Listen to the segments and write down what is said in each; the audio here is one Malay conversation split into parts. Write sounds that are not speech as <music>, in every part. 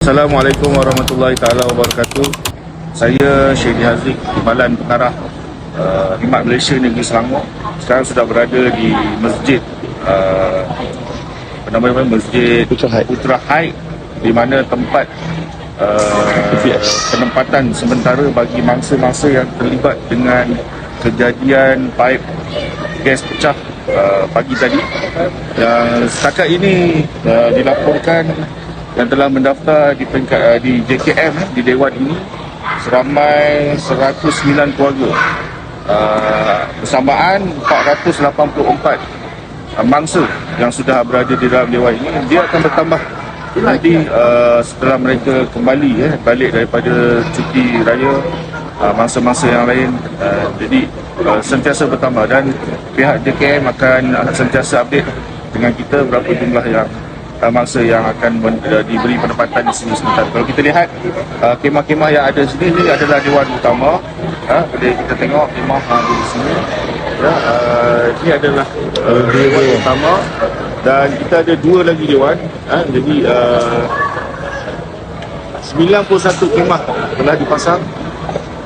Assalamualaikum warahmatullahi taala wabarakatuh. Saya Syed Haziq Timbalan Pengarah uh, Khidmat Malaysia Negeri Selangor. Sekarang sudah berada di masjid uh, apa namanya Masjid Putra Haid. Putra Haid di mana tempat uh, penempatan sementara bagi mangsa-mangsa yang terlibat dengan kejadian paip gas pecah uh, pagi tadi yang setakat ini uh, dilaporkan yang telah mendaftar di peringkat uh, di JKM eh, di dewan ini seramai 109 keluarga. Uh, bersamaan 484 uh, mangsa yang sudah berada di dalam dewan ini. Dia akan bertambah nanti uh, setelah mereka kembali eh, balik daripada cuti raya uh, mangsa-mangsa yang lain. Uh, jadi uh, sentiasa bertambah. Dan pihak JKM akan uh, sentiasa update dengan kita berapa jumlah yang uh, mangsa yang akan men- uh, diberi penempatan di sini sebentar. Kalau kita lihat uh, kemah-kemah yang ada di sini ini adalah dewan utama. Ha, boleh kita tengok kemah ada di sini. Ya, uh, ini adalah uh, dewan utama dan kita ada dua lagi dewan. Ha, jadi uh, 91 kemah telah dipasang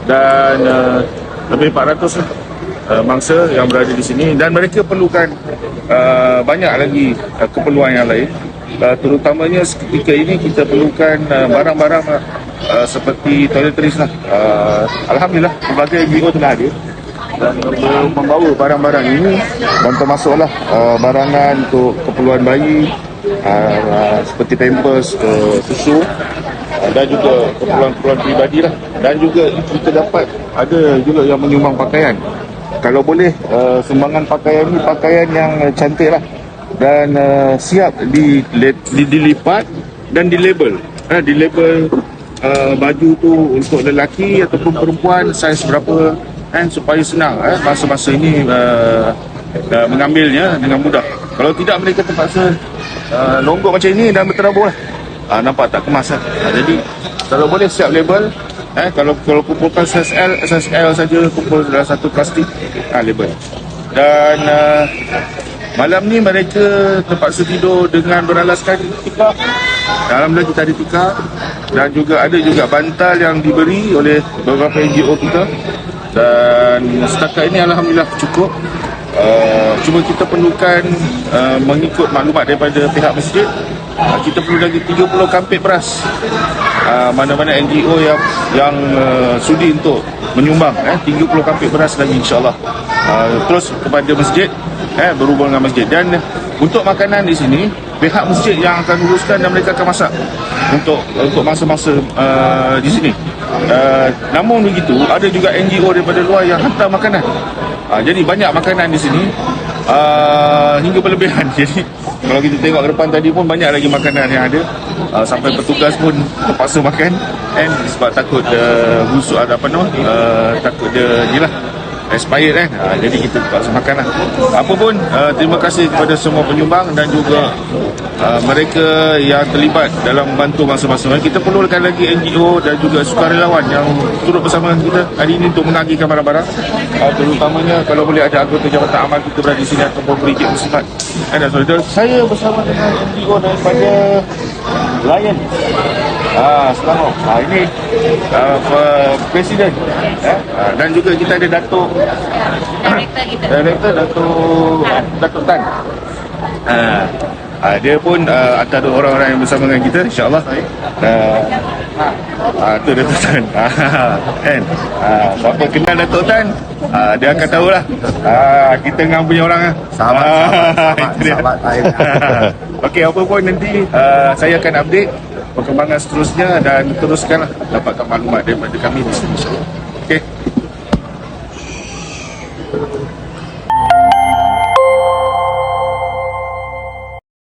dan uh, lebih 400 lah, uh, mangsa yang berada di sini dan mereka perlukan uh, banyak lagi uh, keperluan yang lain uh, terutamanya ketika ini kita perlukan uh, barang-barang uh, seperti toiletries lah. Uh, Alhamdulillah berbagai NGO telah hadir dan mem- membawa barang-barang ini dan termasuklah uh, barangan untuk keperluan bayi uh, uh, seperti pampers, uh, susu uh, dan juga keperluan-keperluan peribadi lah. Dan juga kita dapat ada juga yang menyumbang pakaian. Kalau boleh uh, sumbangan pakaian ni pakaian yang cantik lah dan uh, siap di, di dilipat dan di label uh, di label uh, baju tu untuk lelaki ataupun perempuan saiz berapa kan supaya senang eh, masa-masa ini uh, uh, mengambilnya dengan mudah. Kalau tidak mereka terpaksa uh, longgok macam ini dan berterabur lah. Uh, nampak tak? Kemas lah. Uh, jadi kalau boleh siap label eh, kalau kalau kumpulkan SSL SSL saja kumpul dalam satu plastik uh, label. Dan uh, malam ni mereka terpaksa tidur dengan beralaskan tikar. Alhamdulillah kita ada tikar. Dan juga ada juga bantal yang diberi oleh beberapa NGO kita. Dan setakat ini Alhamdulillah cukup. Uh, cuma kita perlukan uh, mengikut maklumat daripada pihak masjid uh, kita perlu lagi 30 kampit beras. Uh, mana-mana NGO yang yang uh, sudi untuk menyumbang eh 30 kampit beras lagi insyaallah. Uh, terus kepada masjid eh berhubung dengan masjid. Dan untuk makanan di sini pihak masjid yang akan uruskan dan mereka akan masak untuk untuk masa-masa uh, di sini. Uh, namun begitu ada juga NGO daripada luar yang hantar makanan. Uh, jadi banyak makanan di sini uh, hingga berlebihan. <laughs> Jadi kalau kita tengok ke depan tadi pun banyak lagi makanan yang ada. Uh, sampai petugas pun terpaksa makan. And sebab takut uh, busuk ada apa nama uh, takut dia ni lah expired kan ha, jadi kita terpaksa makan lah. Apa pun uh, terima kasih kepada semua penyumbang dan juga uh, mereka yang terlibat dalam membantu masa-masa. Kita perlukan lagi NGO dan juga sukarelawan yang turut bersama dengan kita hari ini untuk menagihkan barang-barang. Uh, terutamanya kalau boleh ada anggota jabatan amal kita berada di sini ataupun berikut muslimat eh, dan saudara saya bersama dengan NGO daripada Lion Ah, Selangor. Ah, ini uh, presiden eh? ah, dan juga kita ada Datuk Director kita. Director Datuk Datuk Tan. Ah, ah, dia pun uh, antara orang-orang yang bersama dengan kita insya-Allah. Uh, ah tu Datuk Tan. <laughs> Ah, kan? Ah, siapa kenal Datuk Tan? Ah, dia akan tahulah. Ah, kita dengan punya orang ah. Sahabat, Ah, sahabat, <laughs> itu dia. sahabat baik. <laughs> Okey, apa pun nanti uh, saya akan update perkembangan seterusnya dan teruskanlah dapatkan maklumat daripada kami di sini. Okey.